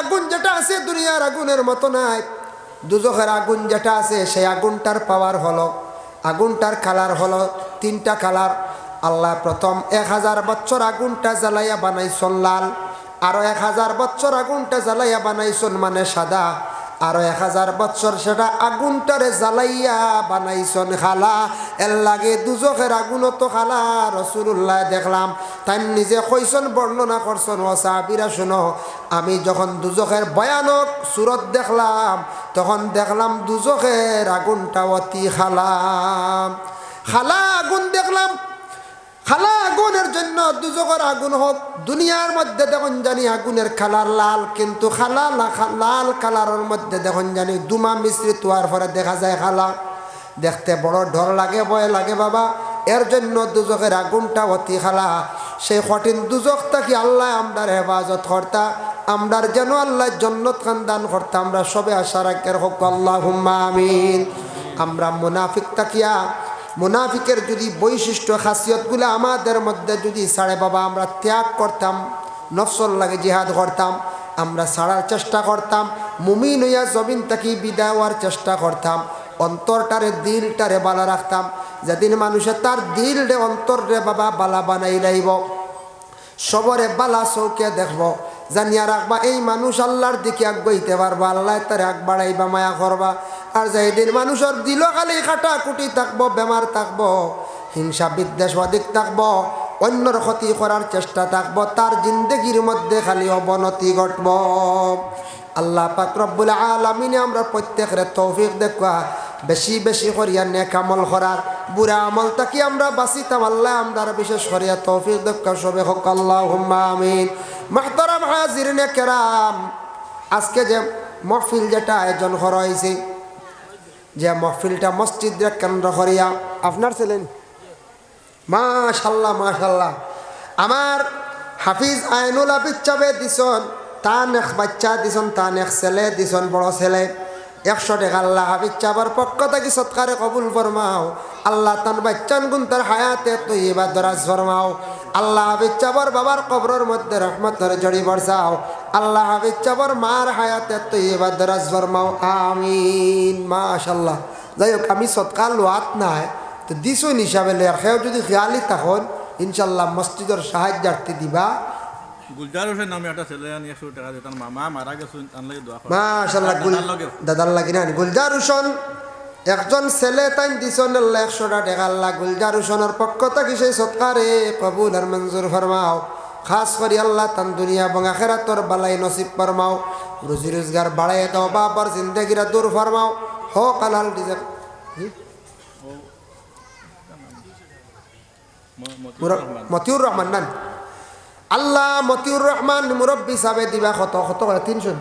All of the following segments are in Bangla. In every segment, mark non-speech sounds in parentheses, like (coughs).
আগুন যেটা আছে দুনিয়ার আগুনের মতো নাই। দুজখের আগুন যেটা আছে, সেই আগুনটার পাওয়ার হলো, আগুনটার কালার হলো তিনটা কালার আল্লাহ প্রথম এক হাজার বছর আগুনটা জ্বালাইয়া বানাইছন লাল আরও এক হাজার বছর আগুনটা জ্বালাইয়া বানাইছন মানে সাদা। আরও এক হাজার বছর সেটা আগুনটারে জ্বালাইয়া বানাইছন খালা। এর লাগে দুজখের আগুনও তো খালা রসুল্লাহ দেখলাম। তাই নিজে কইসন বর্ণনা করছন, ও সাহাবিরা শুনো, আমি যখন দুজখের ভয়ানক সুরত দেখলাম, তখন দেখলাম দুজখের আগুনটা অতি খালাম খালা আগুন দেখলাম, খালা আগুনের জন্য দুজকের আগুন হোক। দুনিয়ার মধ্যে দেখুন জানি আগুনের কালার লাল, কিন্তু খালা লাল কালারের মধ্যে দেখুন জানি দুমা মিশ্রিত হওয়ার পরে দেখা যায় খালা। দেখতে বড় ডর লাগে, ভয় লাগে বাবা। এর জন্য দুজকের আগুনটা অতি খালা। সেই কঠিন দুজক থাকি আল্লাহ আমরার হেফাজত কর্তা। আমরার যেন আল্লাহ জন্নত খান দান করতা। আমরা সবে আশা রাখের হোক আল্লাহ আমিন। আমরা মুনাফিক তাকিয়া মুনাফিকের যদি বৈশিষ্ট্য, খাসিয়তগুলো আমাদের মধ্যে যদি সাড়ে বাবা, আমরা ত্যাগ করতাম, নফসল লাগে জিহাদ করতাম, আমরা ছাড়ার চেষ্টা করতাম, মুমিন হইয়া জমিন থেকে বিদায় হওয়ার চেষ্টা করতাম, অন্তরটারে, দিলটারে বালা রাখতাম। যেদিন মানুষে তার দিল রে অন্তর রে বাবা, বালা বানাই লাইব, সবরে বালা চৌকে দেখব। জানিয়া রাখবা, এই মানুষ আল্লাহর দিকে আগাইতে পারবা, আল্লাহ তারে আগ বাড়াইবা, মায়া করবা। আর যেদিন মানুষের দিল খালি খাটা, কুটি থাকব, বেমার থাকব হিংসা বিদ্বেষ অধিক থাকব, অন্যর ক্ষতি করার চেষ্টা থাকব, তার জিন্দগির মধ্যে খালি অবনতি ঘটব। আল্লাহ পাক রব্বুল আলমিনে আমরা প্রত্যেকের তৌফিক দেখা বেশি বেশি করিয়া নেক আমল করার, বুড়া আমল তাকি আমরা বাঁচিতাম, আল্লাহ আমরা বিশেষ করিয়া তৌফিক দেখা সবে হোক আল্লাহ আমিন। মাহতারাম হাজির নে কেরাম, আজকে যে মহফিল যেটা আয়োজন করা হয়েছে যে মহফিলটা মসজিদের কেন্দ্র করিয়া আপনার ছিলেন মাশাল্লাহ মাশাল্লাহ। আমার হাফিজ আইনুল হাফিজ চাবে দিছন তান এক বাচ্চা দিছন তান এক ছেলে দিছন, বড় ছেলে। একশো টাকা আল্লাহ হাফিজ চাবার পক্ষ থেকে সৎকারে কবুল ফরমাও। আল্লাহ তান বাচ্চান গুন তার হায়াতে তুই এবার দরাজ ফরমাও। আল্লাহ হাফিজ চাবার বাবার কবরের মধ্যে রহমতের জড়ি বর্ষাও। আল্লাহ হাফিজ চাবার মার হায়াতে এবার দরাজ ফরমাও। আমিন মাশাল্লাহ যাই হোক আমি সৎকার লোয়াত নাই তো দিছুন হিসাবে লেয়ার সেও যদি খেয়ালি তখন ইনশাল্লাহ মসজিদের সাহায্যার্থী দিবা। মাশাল্লাহ দাদার লগে। দাদার লাগি না গুলজার হুসন একজন ছেলে তাই দিছন আল্লাহ একশোটা টাকা আল্লাহ গুলজার হুসনের পক্ষ থেকে সেই সৎকারে কবুল আর মঞ্জুর ফরমাও খাস করি আল্লাহ তান দুনিয়া এবং আখেরাতর বালাই নসিব ফরমাও রুজি রোজগার বাড়াই দাও বাবার জিন্দগিরা দূর ফরমাও হক আলাল ডিজার মতিউর রহমান। নান আল্লাহ মতিউর রহমান মুরব্বী সাবে দিবা কত কত তিনশো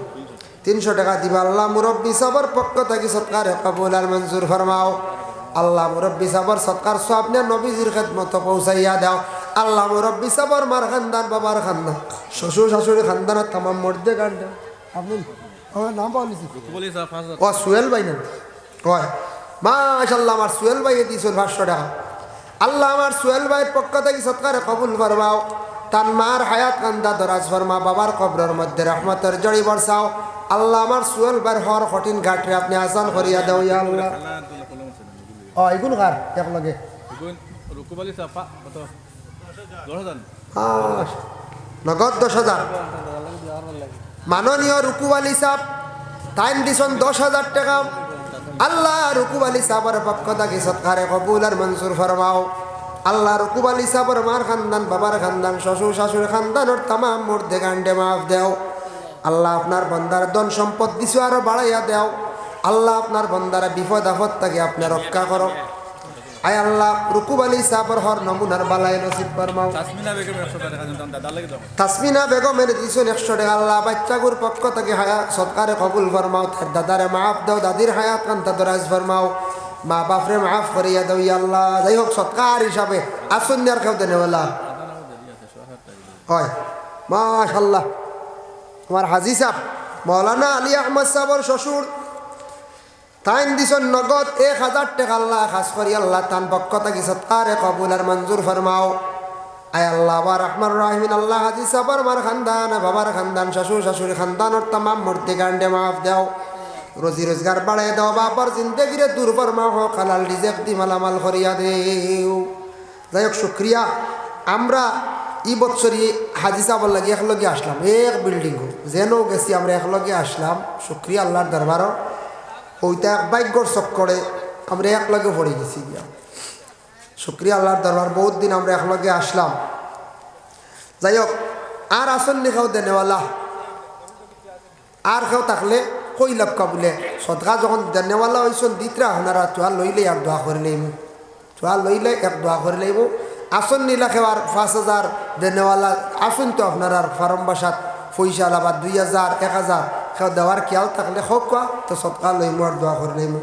তিনশো টাকা দিবা। আল্লাহ মুরব্বী সাবর পক্ষ থেকে সৎকার কবুল মঞ্জুর ফরমাও। আল্লাহ মুরব্বী সাবর সৎকার সব নিয়ে নবীজির খেদমত পৌঁছাইয়া দাও। আল্লাহ মুরব্বী সাবর মার খানদান, বাবার খানদান। শ্বশুর শাশুড়ি খানদানের তামাম মর্দে গান্ডা হায়াত কান্দা বাবার কবরের মধ্যে রহমতের জড়ি বর্ষাও। আল্লাহ আমার সুয়েল ভাইয়ের হর কঠিন ঘাটরে আপনি আসান করিয়া দেও ইয়া এগুলো রুকুবালি নগদ দশ হাজার। মাননীয় রুকু আলী সাহ টাইম দিছন দশ হাজার টাকা। আল্লাহ রুকু আলী পক্ষ থাকি সৎকারে কবুল আর মনসুর ফরমাও। আল্লাহ রুকু আলী সাহেবের মার খানদান, বাবার খানদান, শ্বশুর শাশুর খানদানোর তামাম মূর্ধে গান্ডে মাফ দেও। আল্লাহ আপনার বন্দার ধন সম্পদ দিছো আরও বাড়াইয়া দেও আল্লাহ আপনার বন্দারা বিপদ আপদ থাকে আপনার রক্ষা করো আয় আল্লাহ রুকুব আলী সাহেবের হর নমুনার বালাই নসিব ফরমাও তাসমিনা বেগমের দিছুন একশো টাকা আল্লাহ বাচ্চাগুর পক্ষ থেকে হায়া সৎকারে কবুল ফরমাও তার দাদারে মাফ দাও দাদির হায়াত কান্তা দরাজ ফরমাও মা বাপরে মাফ করিয়া দাও ইয়া আল্লাহ যাই হোক সৎকার হিসাবে আসুন আর কেউ দেনে বলা হয় মাশাল্লাহ হাজি সাহ, মৌলানা আলী আহমদ সাহর শ্বশুর তাইন দিছন নগদ এক হাজার টাকা আল্লাহ খাস করি আল্লাহ তান পক্ষ থাকি সৎকারে কবুল আর মঞ্জুর ফরমাও আয় আল্লাহ আবার রহমান রাহিমিন আল্লাহ হাজি সাবার মার খানদান বাবার খানদান শাশুর শাশুড়ি খানদানোর তামাম মূর্তি গান্ডে মাফ দেও। রোজি রোজগার বাড়াই দাও বাবার জিন্দগিরে দুর্বর মা হোক, হালাল রিজেক দি মালামাল করিয়া দেও। যাই হোক শুক্রিয়া আমরা ই বৎসরি হাজি সাবর লাগি একলগে আসলাম, এক বিল্ডিং যেন গেছি আমরা একলগে আসলাম, শুক্রিয়া আল্লাহর দরবারও। ওইটা এক বাইকর চক্করে আমরা একলগে পড়ে গেছি গিয়া। শুক্রিয়া আল্লাহর দরবার, বহুত দিন আমরা একলগে আসলাম। যাই হোক, আর আসন নি খাও দেনেওয়ালা আর কেউ থাকলে কই লক্কা বলে? সদকা যখন দেনেওয়ালা হয়েছেন দিতরা আপনারা চুয়া লইলে আর দোয়া করে লইব চুয়া লইলে এক দোয়া করে লইব আসন নিলা আর পাঁচ হাজার দেনেওয়ালা আসুন তো আপনার আর ফার্ম বাসাত পয়সা আলাবা দুই হাজার, এক হাজার। দেওয়ার খেয়াল থাকলে হোক কোয়া তো সদকা লইমু আর দোয়া করে লইমু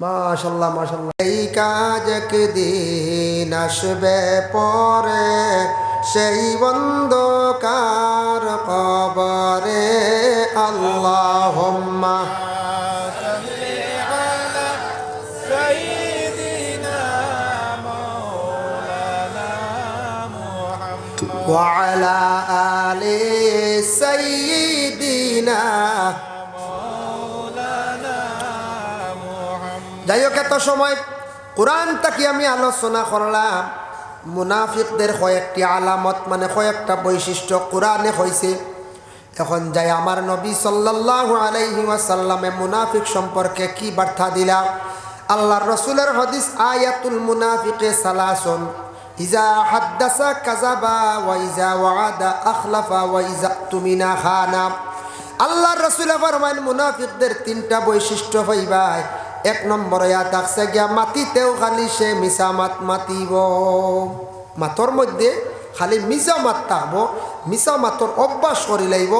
মাশাল্লাহ মাশাল্লাহ। এই কাজ একদিন আসবে পরে, সেই বন্ধকার কবরে। আল্লাহ وعلى آل سيدنا যাই হোক এত সময় কোরআন তাকে আমি আলোচনা করলাম মুনাফিকদের কয়েকটি আলামত মানে কয়েকটা বৈশিষ্ট্য কোরআনে হয়েছে এখন যাই আমার নবী সাল্লাহ আলাইহি ওয়াসাল্লামে মুনাফিক সম্পর্কে কি বার্তা দিলাম আল্লাহর রসুলের হদিস আয়াতুল মুনাফিকে সালাসন ইজা হাদ্দাসা কাজাবা ওয়া ইজা ওয়াদা আখলাফা ওয়া ইজা তুমিনা খানা। আল্লাহর রসুলে ফরমান মুনাফিকদের তিনটা বৈশিষ্ট্য হইবাই এক নম্বরে থাকছে গিয়া মাটিতেও খালি সে মিশা মাত মাতিব। মাতর মধ্যে খালি মিশা মাত থাকব মিশা মাতর অভ্যাস করি লাইব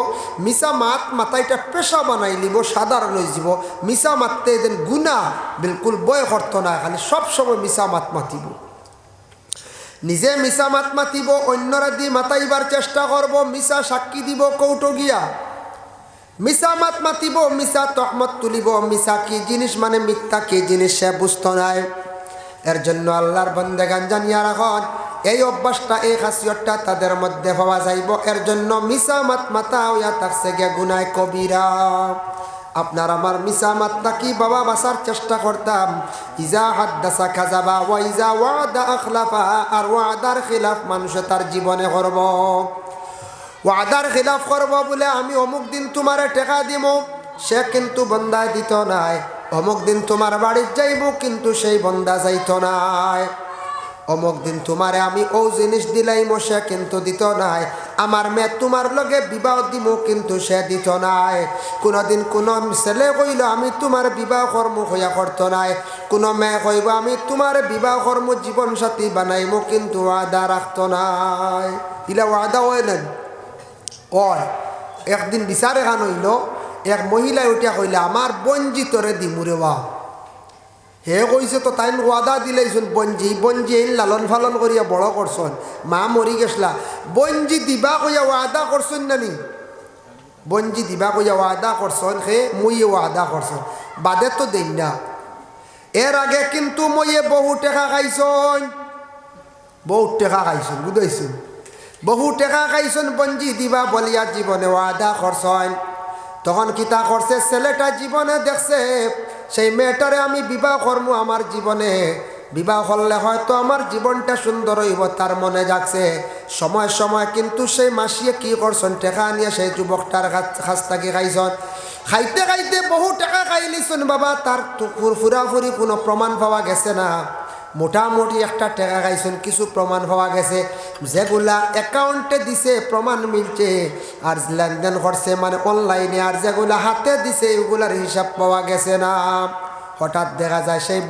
মিশা মাত মাতাইটা পেশা বানাই লিব সাধারণ হয়ে যাব মিশা মাততে এদিন গুণা বিলকুল বয় করতো না খালি সবসময় মিশা মাত মাতিব। নিজে মিশা মাত মাতিব অন্যরা দি মাতাইবার চেষ্টা করব মিশা সাক্ষী দিব কৌটো গিয়া মিশা মাত মাতিব মিশা তহমত তুলিব মিশা কি জিনিস মানে মিথ্যা, কি জিনিস সে বুঝতো নাই। এর জন্য আল্লাহর বন্দে গান জানিয়া রাখন, এই অভ্যাসটা, এই খাসিয়তটা তাদের মধ্যে পাওয়া যাইব। এর জন্য মিশা মাত মাতা হইয়া থাকছে গে গুনায় কবিরা। আপনার আমার মিশা মাতটা কি বাবা বাসার চেষ্টা করতাম? ইজা হাত হাদ্দাসা খাজাবা ওয়া ইজা ওয়াদা আখলাফা, আর ওয়াদার খিলাফ মানুষে তার জীবনে করব। ওয়াদার খিলাফ করব বলে আমি অমুক দিন তোমারে টেকা দিব সে কিন্তু বন্দা দিত নাই। অমুক দিন তোমার বাড়ির যাইব, কিন্তু সেই বন্দা যাইত নাই। অমুক দিন তোমারে আমি ও জিনিস দিলাইম, সে কিন্তু দিত নাই। আমার মেয়ে তোমার লগে বিবাহ দিব কিন্তু সে দিত নাই। কোনোদিন কোনো ছেলে কইল, আমি তোমার বিবাহ কর্ম হইয়া করত নাই। কোনো মেয়ে কইব, আমি তোমার বিবাহ কর্ম জীবন সাথী বানাইম, কিন্তু ওয়াদা রাখত নাই। ইলা ওয়াদা হয় না কয় একদিন বিচার এখান হইল, এক মহিলাই উঠিয়া কইলে আমার বঞ্জিতরে দিমুরে বা হে কইছে তো তাই ওয়াদা দিলেইছুন বঞ্জি বঞ্জি এই লালন ফালন করিয়া বড় করছন মা মরি গেছলা। বঞ্জি দিবা কইয়া ওয়াদা করছন নানি। বঞ্জি দিবা কইয়া ওয়াদা করছন সে মুই ওয়াদা করছন বাদে তো দেই না। এর আগে কিন্তু মইয়ে বহু টেকা খাইছন বহু টেকা খাইছন বুঝাইছুন বহু টেকা খাইছন বঞ্জি দিবা বলিয়া জীবনে ওয়াদা করছন তখন কিতা করছে ছেলেটা জীবনে দেখছে। সেই মেয়েটারে আমি বিবাহ করব আমার জীবনে। বিবাহ করলে হয়তো আমার জীবনটা সুন্দর হইব, তার মনে যাচ্ছে সময় সময় কিন্তু সেই মাসিয়ে কি করছেন, টেকা নিয়ে সেই যুবকটার খাস থাকি খাইছন। খাইতে খাইতে বহু টাকা খাইলিছন বাবা, তার ফুরাফুরি কোনো প্রমাণ পাওয়া গেছে না। মোটামুটি একটা টাকা খাইছেন কিছু প্রমাণ পাওয়া গেছে। যেগুলা অ্যাকাউন্টে দিছে প্রমাণ মিলছে। আর লেনদেন করছে মানে অনলাইনে আর যেগুলা হাতে দিছে এগুলার হিসাব পাওয়া গেছে না। হঠাৎ দেখা যায় সেই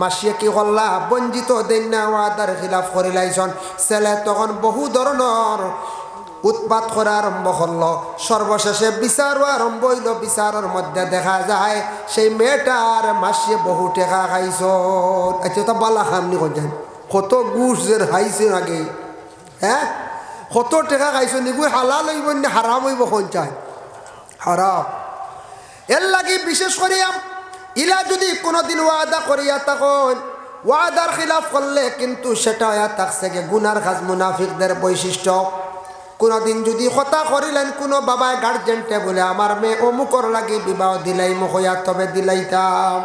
মাসিয়ে কি করলা বঞ্জিত দেন না ওয়াদার খিলাফ করে লাইছন ছেলে তখন বহু ধরনের উৎপাত করা আরম্ভ করল সর্বশেষে বিচারও আরম্ভ হইল। বিচারের মধ্যে দেখা যায়, সেই মেয়েটার মাসিয়ে বহু টেকা খাইছ আচ্ছা তা বালা খামনি করছেন কত গুস যে খাইছে আগে। হ্যাঁ কত টেকা খাইছ নিগুই হালাল হইব নি হারাম হইব কোন চাই হারাম এর লাগি বিশেষ করিয়া ইলা যদি কোনোদিন ওয়াদা করিয়া তখন ওয়াদার খিলাফ করলে কিন্তু সেটা হইয়া থাকছে গুনার খাজ মুনাফিকদের বৈশিষ্ট্য। কোনোদিন যদি কথা করিলেন কোনো বাবায় গার্জেনটে বলে, আমার মেয়ে অমুকর লাগে বিবাহ দিলাই মহইয়া তবে দিলাইতাম।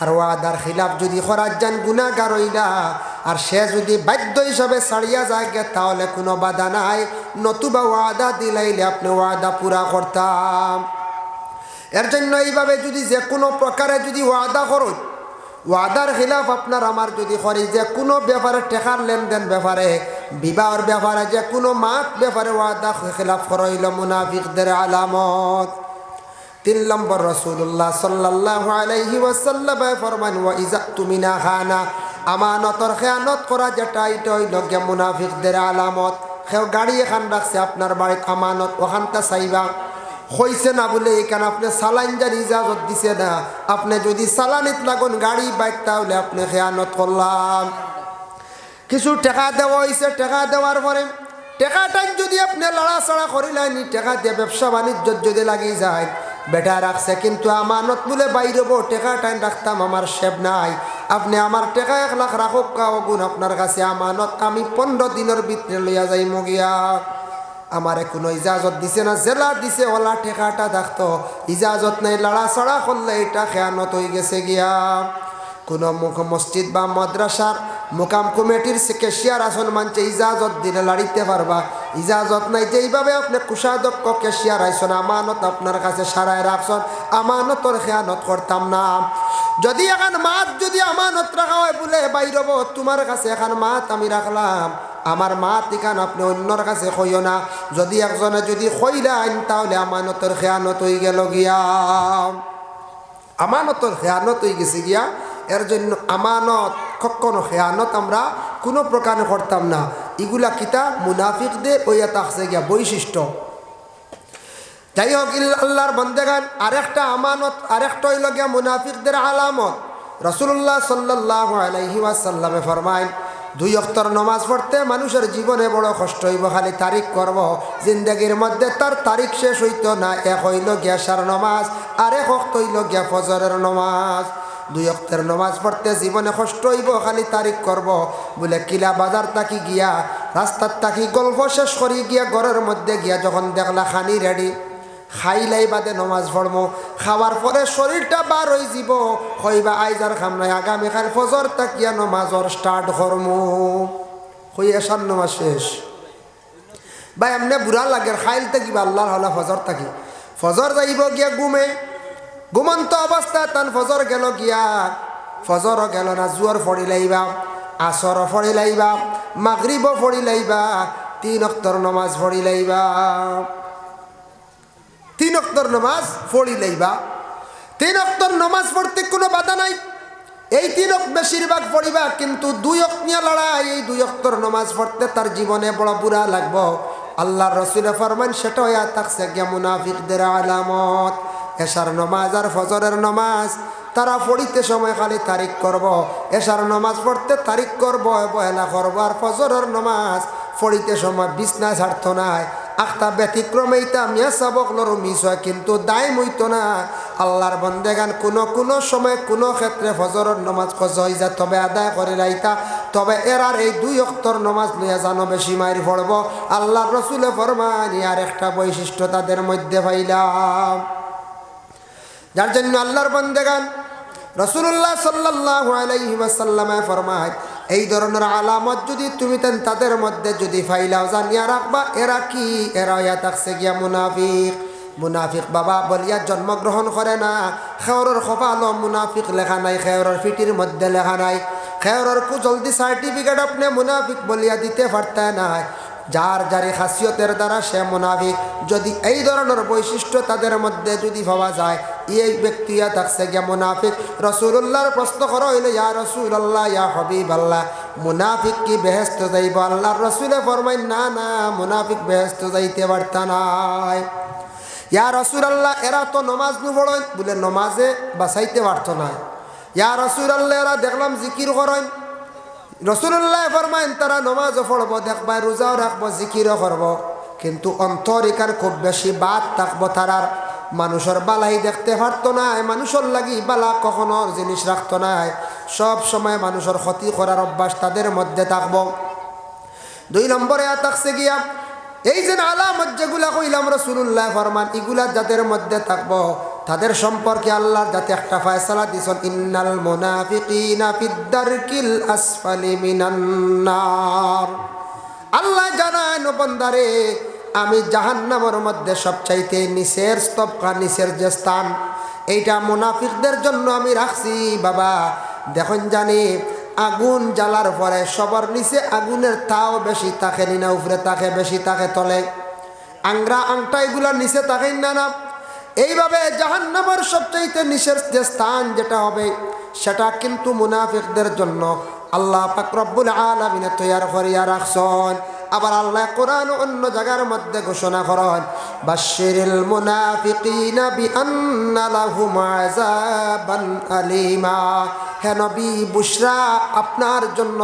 আর ওয়াদার খিলাফ যদি খরার যান গুণাগার হইলা। আর সে যদি বাধ্য হিসাবে ছাড়িয়া যায় তাহলে কোনো বাধা নাই। নতুবা ওয়াদা দিলাইলে আপনি ওয়াদা পুরা করতাম। এর জন্য এইভাবে যদি যে কোনো প্রকারে যদি ওয়াদা করুন ওয়াদার খিলাফ আপনার আমার যদি করি, যে কোনো ব্যাপারে টেকার লেনদেন ব্যাপারে, বিবাহর ব্যাপারে, যে কোনো মাত ব্যাপারে ওয়াদা খিলাফ করইল মুনাফিকদের আলামত। তিন নম্বর রসুল্লাহ সাল্লাহ আলাইহি ওয়াসাল্লাম ফরমান, ওয়া ইজা তুমি না খানা আমানতর খেয়ানত করা যেটা, এটা হইল মুনাফিকদের আলামত। সেও গাড়ি এখান রাখছে, আপনার বাড়িতে আমানত ওখানটা চাইবা। হইছে না বলে এখানে আপনি সালাইন যার ইজাজত দিছে না। আপনি যদি সালানিত লাগুন গাড়ি বাইক, তাহলে আপনি খেয়ানত করলাম। কিছু টাকা দেওয়া হয়েছে টাকা দেওয়ার পরে টাকাটাই যদি আপনি লড়াচড়া করিলেন টেকা দিয়ে ব্যবসা বাণিজ্য যদি লাগি যায়, বেটা রাখছে। কিন্তু আমানত বলে বাইরব টেকা টাইম রাখতাম, আমার সেব নাই। আপনি আমার টেকা এক লাখ রাখক গুণ আপনার কাছে। আমানত আমি পনেরো দিনের ভিতরে লইয়া যাই মগিয়া আমারে কোনো ইজাজত দিছে না, জেলা দিছে, ওলা ঠেকাটা থাকতো ইজাজত নাই লড়াচড়া করলে এটা খেয়ানত হয়ে গেছে গিয়া। কোনো মুখ মসজিদ বা মাদ্রাসার মোকাম কমিটির কেশিয়ার আসন মানছে ইজাজত দিলে লাড়িতে পারবা। ইজাজত নাই যে এইভাবে আপনি কুষাধ্যক্ষ কেশিয়ার আইসন, আমানত আপনার কাছে সারায় রাখছন আমানতর খেয়ানত করতাম না। যদি এখন মাত যদি আমানত রাখা হয়, বলে বাইরব তোমার কাছে এখন মাত আমি রাখলাম। আমার মা তিকান আপনি অন্যর কাছে কইও না। যদি একজনে যদি কইলেন তাহলে আমানতর খেয়ানত হয়ে গেল গিয়া। আমানতর খেয়ানত হয়ে গেছে গিয়া, এর জন্য আমানত, কখনো খেয়ানত আমরা কোনো প্রকারে করতাম না। এগুলা কিতা মুনাফিকদের ওইয়া থাকছে গিয়া বৈশিষ্ট্য। যাই হোক আল্লাহর বন্দেগান, আরেকটা আমানত, আরেকটা হইল গিয়া মুনাফিকদের আলামত। রসুল্লাহ সাল্লাহ আলাইহি ওয়াসাল্লামে ফরমাইন দুই অক্তর নমাজ পড়তে মানুষের জীবনে বড় কষ্ট হইব, খালি তারিখ করব। জিন্দগির মধ্যে তার তারিখ শেষ হইতো না, এক হইল গ্যাসার নমাজ, আর এক অক্ত হইল গিয়া ফজরের নমাজ। দুই অক্তের নমাজ পড়তে জীবনে কষ্ট হইব, খালি তারিখ করব। বলে কিলা বাজার তাকি গিয়া, রাস্তার তাকি গল্প শেষ করি গিয়া, ঘরের মধ্যে গিয়া যখন দেখলা খানি রেডি খাইলাই বাদে নমাজ পড়মো খাওয়ার পরে শরীরটা বার হয়ে যাব। হইবা আইজার খাম নাই, আগামীকাল ফজর তাকিয়া নমাজর স্টার্ট করমু হই এসার নমাজ শেষ। ভাই, এমনি বুড়া লাগে, খাইল থাকিবা আল্লাহর হলা ফজর থাকি। ফজর যাইব গিয়া ঘুমে ঘুমন্ত অবস্থা তান ফজর গেল গিয়া। ফজর গেল না জুয়ার ফড়ি লাইবা আসর ফড়ি লাইবা মাগরিব ফড়ি লাইবা, তিন অক্তর নমাজ ফড়ি লাইবা। তিন অক্তর নমাজ পড়ি লইবা। তিন অক্তর নমাজ পড়তে কোনো বাধা নাই। এই তিন বেশিরভাগ পড়িবা, কিন্তু দুই অক নিয়ে লড়াই, এই দুই অক্তর নমাজ পড়তে তার জীবনে বড় বুড়া লাগব। আল্লাহ রসুলে ফরমান সেটা থাকছে, গিয়া মুনাফিকদের আলামত। এশার নমাজ আর ফজরের নমাজ তারা পড়িতে সময় খালি তারিখ করব। এশার নমাজ পড়তে তারিখ করব অবহেলা করব, আর ফজরের নমাজ পড়িতে সময় বিছনা ছাড়ত নাই। আখতা ব্যতিক্রমে ইতা মিয়া সাবক লরু মিস হয়, কিন্তু দায় মইতো না। আল্লাহর বন্দেগান কোনো কোনো সময় কোনো ক্ষেত্রে ফজরের নমাজ কজ হয়ে যায়, তবে আদায় করে রাইতা তবে এরার এই দুই অক্তর নমাজ লইয়া জানো বেশি মারি পড়ব। আল্লাহর রসুলে ফরমানি আর একটা বৈশিষ্ট্য তাদের মধ্যে পাইলাম। যার জন্য আল্লাহর বন্দেগান রসুল্লাহ সাল্লাহ আলাইহি ওয়াসাল্লামে ফরমায় এই ধরনের আলামত যদি তুমি তাদের মধ্যে যদি ফাইলাও জানিয়া রাখবা, এরা কি? এরা ইয়া থাকছে গিয়া মুনাফিক। মুনাফিক বাবা বলিয়া জন্মগ্রহণ করে না। খেওরের কপাল মুনাফিক লেখা নাই, খেওরের ফিটির মধ্যে লেখা নাই। খেওরের কু জলদি সার্টিফিকেট আপনি মুনাফিক বলিয়া দিতে পারতে নাই। যার যারে খাসিয়তের দ্বারা সে মুনাফিক। যদি এই ধরনের বৈশিষ্ট্য তাদের মধ্যে যদি ভাবা যায়, এই ব্যক্তিয়া থাকছে গিয়া মুনাফিক। রসুল্লাহর প্রশ্ন করা হইলে, ইয়া রসুল আল্লাহ ইয়া হবিব আল্লাহ মুনাফিক কি বেহেস্ত যাইব? আল্লাহর রসুলে ফরমাই না না, মুনাফিক বেহেস্ত যাইতে পারতা নাই। ইয়া রসুল আল্লাহ এরা তো নমাজ নু পড়েন বলে, নমাজে বাঁচাইতে পারতো না ইয়া রসুল আল্লাহ এরা দেখলাম জিকির করেন। রসুল্লাহ ফরমাইন, তারা নমাজও পড়ব, দেখবা রোজাও রাখব, জিকিরও করব। কিন্তু অন্তর এখান খুব বেশি বাদ থাকব তারার। মানুষের বালাই দেখতে পারতো না, মানুষের লাগি বালা কখনো জিনিস রাখতো না। সব সময় মানুষের ক্ষতি করার অভ্যাস তাদের মধ্যে থাকব। দুই নম্বরে থাকছে গিয়া, এই যে আলামত যেগুলা কইলাম রসুল্লাহ ফরমান, এগুলা যাদের মধ্যে থাকব। তাদের সম্পর্কে আল্লাহ যাতে একটা ফয়সালা দিছেন ইন্নাল মুনাফিকিনা আল্লাহ জানায় নবন্দারে আমি জাহান্নামের মধ্যে সবচাইতে নিচের স্তবকা, নিচের যে স্থান, এইটা মুনাফিকদের জন্য আমি রাখছি। বাবা, দেখুন জানি, আগুন জ্বালার পরে সবার নিচে আগুনের তাও বেশি থাকে না উপরে তাকে বেশি তাকে তলে। আংরা আংটা এগুলোর নিচে তাকেই না না। এইভাবে জাহান্নামের সবচাইতে নিচের যে স্থান যেটা হবে, সেটা কিন্তু মুনাফিকদের জন্য আল্লাহ পাক রব্বুল আলামিনে তৈয়ার করিয়া রাখছেন। আবার আল্লাহ কোরআন অন্য জায়গার মধ্যে ঘোষণা করেন বাশিরিল মুনাফিকিনা বিআন্না লাহুম আযাবান আলিমা। হে নবী, বুশরা আপনার জন্য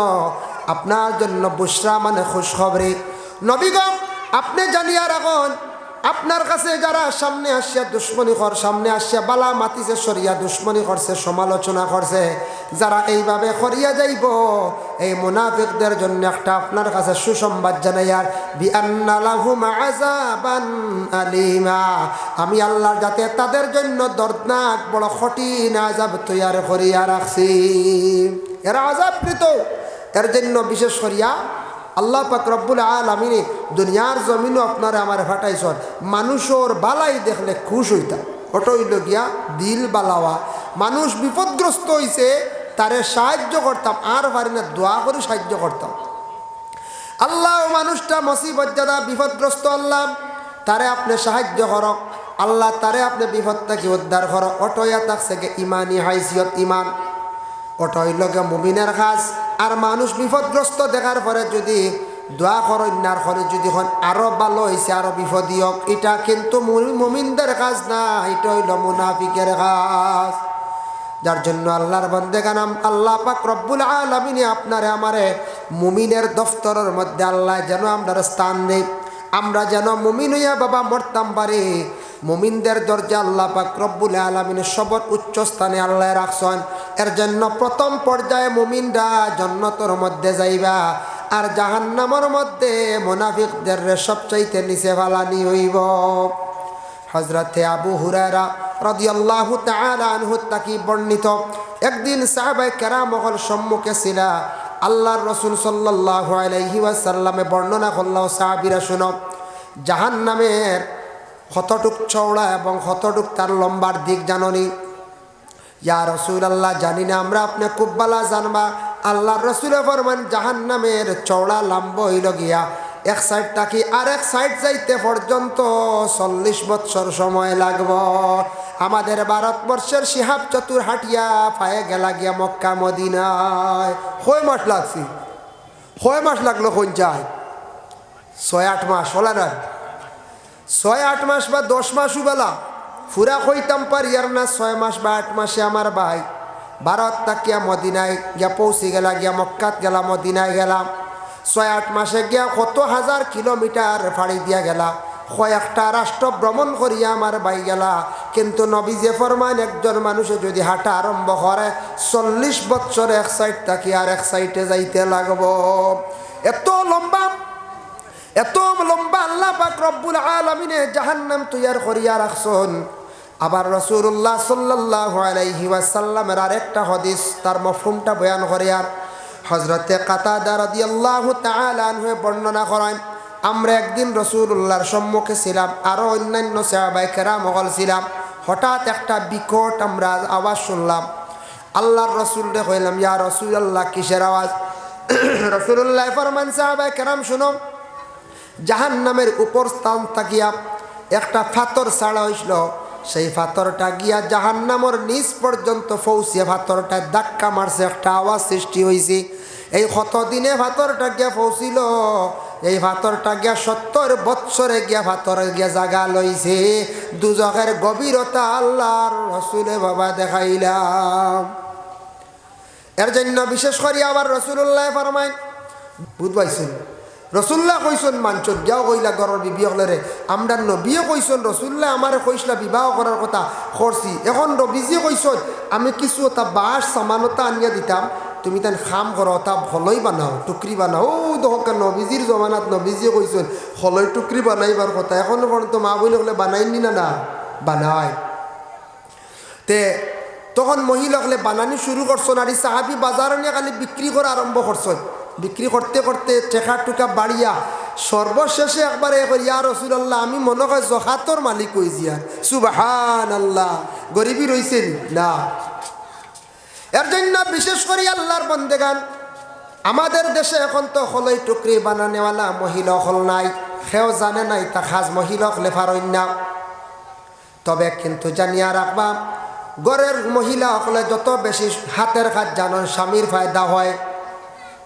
আপনার জন্য বুশরা মানে খুশখবরি। নবীগণ, আপনি জানিয়া রাখুন আপনার কাছে যারা সামনে আসিয়া দুশ্মনী কর সামনে আসিয়া বালা মাতিছে, সরিয়া দুশ্মনী করছে সমালোচনা করছে যারা এইভাবে করিয়া যাইব, এই মুনাফিকদের জন্য একটা আপনার কাছে সুসংবাদ আযাবান আলিমা। আমি আল্লাহর যাতে তাদের জন্য দর্দনাক বড় কঠিন আযাব তৈয়ার করিয়া রাখছি। এরা আযাবকৃত। এর জন্য বিশেষ করিয়া আল্লাহ পাক রব্বুল আলমিনে দুনিয়ার জমিনও আপনারা আমার ফাটাইছন। মানুষের বালাই দেখলে খুশ হইতা। ওটা হইল গিয়া দিল বালাওয়া। মানুষ বিপদগ্রস্ত হইছে, তারে সাহায্য করতাম, আর পারি না, দোয়া করে সাহায্য করতাম। আল্লাহ মানুষটা মসিবত যারা বিপদগ্রস্ত আল্লাহ, তারে আপনি সাহায্য করক। আল্লাহ তারে আপনি বিপদ থেকে উদ্ধার করো অটয়া থাকছে গে ইমানি হাইসিয়ত ইমান। ওটা হইল গে মুমিনের কাজ আর মানুষ বিপদগ্রস্ত দেখার পরে যদি দোয়া করন্যার করে যদি হন, আরও ভালো হয়েছে আরও বিপদ হোক এটা কিন্তু মুমি- মুমিনদের কাজ না, এটা হইল মুনাফিকের কাজ। যার জন্য আল্লাহর বন্দে গানাম আল্লাহ পাক রব্বুল আলমিনে আপনারে, আমারে মুমিনের দফতরের মধ্যে আল্লাহ যেন আমরা স্থান দেই। আমরা যেন মুমিন হইয়া বাবা মরতাম পারি। মুমিনদের দরজা আল্লাহ পাক রব্বুল আলমিনের সবর উচ্চ স্থানে আল্লাহ রাখছেন এর জন্য প্রথম পর্যায়ে মুমিনরা জন্নতর মধ্যে যাইবা, আর জাহান্নামর মধ্যে মোনাফিকদের সবচাইতে নিচে ফালানি হইব। হজরতে আবু হুরারা রদিয়াল্লাহু তাআলা আনহু তাকি বর্ণিত, একদিন সাহাবায়ে কেরামহল সম্মুখে ছিল, আল্লাহর রসুল সাল্লাল্লাহু আলাইহি ওয়াসাল্লামে বর্ণনা করলাম সাহাবীরা শুনো, জাহান্নামের হতটুক চওড়া এবং হতটুক তার লম্বার দিক জাননি ইয়া রসুল আল্লাহ জানি না আমরা আপনি খুব বালা জানবা। আল্লাহ রসুলে ফরমান, জাহান্নামের চওড়া লাম্ব হইল গিয়া, এক সাইড থাকি আর এক সাইড যাইতে পর্যন্ত চল্লিশ বৎসর সময় লাগব। আমাদের ভারতবর্ষের সিহাব চতুর হাটিয়া পায়ে গেলা গিয়া মক্কা, মদিনায়। কয় মাস লাগছি কয় মাস লাগল কোন যায় ছয় আট মাস, হলা না? ছয় আট মাস বা দশ মাসও বেলা ফুরা কইতাম পারি আর না, ছয় মাস বা আট মাসে আমার ভাই। ভারত তাকিয়া মদিনায় গিয়া পৌঁছে গেলা, গিয়া মক্কাত গেলা, মদিনায় গেলাম। ছয়, আট মাসে গিয়া কত হাজার কিলোমিটার ফাড়ি দিয়া গেলা। কয়েকটা রাষ্ট্র ভ্রমণ করিয়া আমার বাই গেলা। কিন্তু নবী যে ফরমান, একজন মানুষে যদি হাঁটা আরম্ভ করে চল্লিশ বছর এক সাইড থাকি আর এক সাইডে যাইতে লাগব। এত লম্বা এত লম্বা আল্লাহ পাক রব্বুল আলমিনে জাহান্নাম তৈয়ার করিয়া রাখছন আবার রসুল্লাহ সাল্লাল্লাহু আলাইহি ওয়াসাল্লামের আরেকটা হদিস, তার মফহুমটা বয়ান করে আর হজরতে কাতাদা রাদিয়াল্লাহু তাআলা আনহু বর্ণনা করেন, আমরা একদিন রসুল্লাহর সম্মুখে ছিলাম আরও অন্যান্য সাহাবাই কেরাম মগল ছিলাম, হঠাৎ একটা বিকট আমরা আওয়াজ শুনলাম। আল্লাহর রসুল রে কইলাম, ইয়া রসুল আল্লাহ কিসের আওয়াজ? (coughs) রসুল্লাহ ফরমান সাহাবাই কেরাম, শুনো জাহান নামের উপর স্থান থাকিয়া একটা ফাতর ছাড়া হইছিল সেই ফাতরটা গিয়া জাহান নামর নিচ পর্যন্ত পৌঁছিয়া ফাতরটা ধাক্কা মারছে, একটা আওয়াজ সৃষ্টি হয়েছে এই কত দিনে ফাতরটা গিয়া পৌঁছিল এই ফাতরটা গিয়া সত্তর বৎসরে গিয়া ফাতর গিয়া জাগা লইছে। দুজকের গভীরতা আল্লাহর রসুলে বাবা দেখাইলাম। এর জন্য বিশেষ করে আবার রসুল্লাহ ফরমাইন বুধ পাইছেন রসুল্লাহ কইসন মাঞ্চন গিয়াও কইলা গরর বিবি হলরে আমরা নবীও কইসন, রসুল্লাহ আমারে কইসলা বিবাহ করার কথা করছি এখন রবিজিও কইসন আমি কিছু তা বাঁশ সামানতা আনিয়া দিতাম তুমি তান খাম করো তা হলই বানাও টুকরি বানাও। দহকা নবীজির জমানাত নবীজিও কইসন হলই টুকরি বানাইবার কথা। এখন পর্যন্ত মা বইলে হলে বানাইনি না না বানায় তে, তখন মহিলাকলে বানানি শুরু করছেন আর এই সাহাবি বাজারে নিয়ে খালি বিক্রি করা আরম্ভ করছেন বিক্রি করতে করতে টেকা টুকা বাড়িয়া সর্বশেষে একবারে ইয়া রসুল্লাহ আমি মনে হয় জহাতর মালিক হয়েছি আর সুবাহান আল্লাহ গরিবই রয়েছেন না? এর জন্য বিশেষ করে আল্লাহর বন্দেগান, আমাদের দেশে এখন তো হলই টুকরি বানানেওয়ালা মহিলা হল নাই, সেও জানে নাই তা খাজ মহিলা হলে ফারণ্যা তবে কিন্তু জানিয়া রাখবা, গড়ের মহিলা হলে যত বেশি হাতের কাজ জানন, স্বামীর ফায়দা হয়।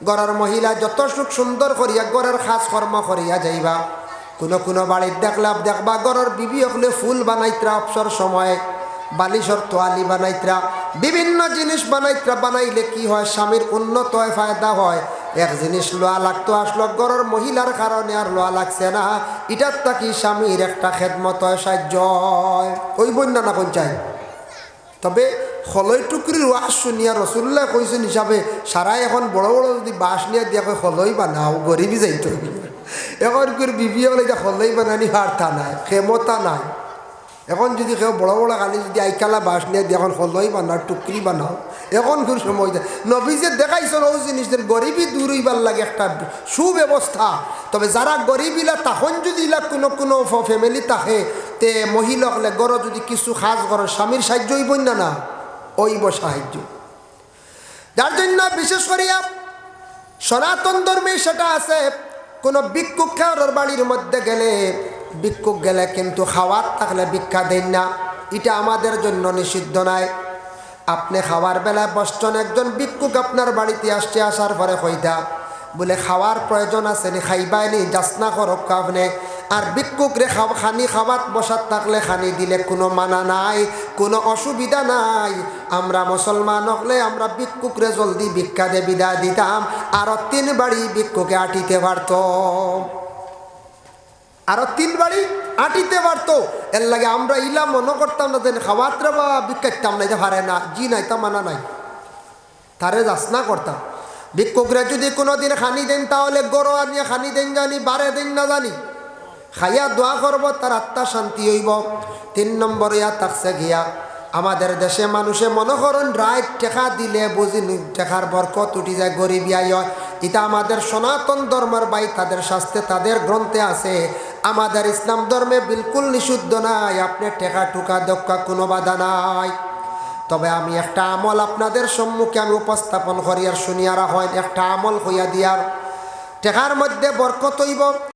গড়ের মহিলা যত সুখ সুন্দর করিয়া গড়ের খাস কর্ম করিয়া যাইবা। কোনো কোনো বাড়ির দেখলাম দেখবা গড়ের বিবি হলে ফুল বানাইত্রা অবসর সময়, বালিশর তোয়ালি বানাইত্রা, বিভিন্ন জিনিস বানাইত্রা, বানাইলে কি হয়, স্বামীর উন্নত হয় ফায়দা হয়। এক জিনিস লোয়া লাগতো আসলো গড়ের মহিলার কারণে আর লোয়া লাগছে না। এটার তাকি স্বামীর একটা খেদমত হয় সাহায্য হয়। ওই বন্যা না কোন চাই তবে হলই টুকরির ওয়াজ শুনিয়া রসুল্লাহ কইছেন হিসাবে সারাই এখন বড় বড় যদি বাঁশ নিয়ে দিয়া কয় হলই বানাও গরিবই যাইতো এখন করে বিবি হলে যে হলই বানানি হারতা নাই, ক্ষমতা নাই। এখন যদি কেউ বড় বড় গালি যদি আইকালা বাঁশ নিয়ে দিয়ে এখন হলই বানাও টুকরি বানাও এখন কোন সময় দেয় নবী যে দেখাইছেন ও জিনিসদের গরিবই দূর হইবার লাগে একটা সুব্যবস্থা তবে যারা গরিবিলা তখন যদি ইলা কোনো কোনো ফ্যামিলি থাকে তে মহিলা হলে গড় যদি কিছু খাস গড় স্বামীর সাহায্য হইব না না। ওইব সাহায্য। যার জন্য বিশেষ করিয়া সনাতন ধর্মে সেটা আছে, কোনো ভিক্ষুক খাওয়ার বাড়ির মধ্যে গেলে ভিক্ষুক গেলে কিন্তু খাওয়ার থাকলে ভিক্ষা দেন না। এটা আমাদের জন্য নিষিদ্ধ নয় আপনি খাওয়ার বেলায় বসছেন, একজন ভিক্ষুক আপনার বাড়িতে আসছে, আসার পরে কইতা, বলে খাওয়ার প্রয়োজন আছে নি, খাইবাই নি যাচনা করক আপনি। আর ভিক্ষুক রে খাও খানি খাওয়াত বসাত থাকলে খানি দিলে কোনো মানা নাই, কোনো অসুবিধা নাই। আমরা মুসলমান হলে আমরা ভিক্ষুকরে জলদি ভিক্ষা দিয়ে বিদায় দিতাম, আর তিন বাড়ি ভিক্ষুকে আটিতে পারত। আরও তিন বাড়ি আটিতে পারতো। এর লাগে আমরা ইলা মনে করতাম না দেন খাওয়াত্রা বা বিকাইতাম না যে হারে না, জি নাই তা মানা নাই। তারে যাচনা করতাম। ভিক্ষুকরা যদি কোনোদিন খানি দেন তাহলে গরো আনিয়ে খানি দেন জানি, বারে দেন না জানি। খাইয়া দোয়া করব, তার আত্মা শান্তি হইব। তিন নম্বর ইয়া থাকছে গিয়া আমাদের দেশে মানুষে মনে করেন রায় টেকা দিলে বুঝি টেকার বরকত উঠি যায় হয় এটা আমাদের সনাতন ধর্মের বাই, তাদের শাস্তে, তাদের গ্রন্থে আছে। আমাদের ইসলাম ধর্মে বিলকুল নিষিদ্ধ নাই, আপনি টেকা টুকা দক্ষা কোনো বাধা নাই। তবে আমি একটা আমল আপনাদের সম্মুখে আমি উপস্থাপন করি আর শুনিয়ারা হয়, একটা আমল হইয়া দিয়ার টেকার মধ্যে বরকত হইব।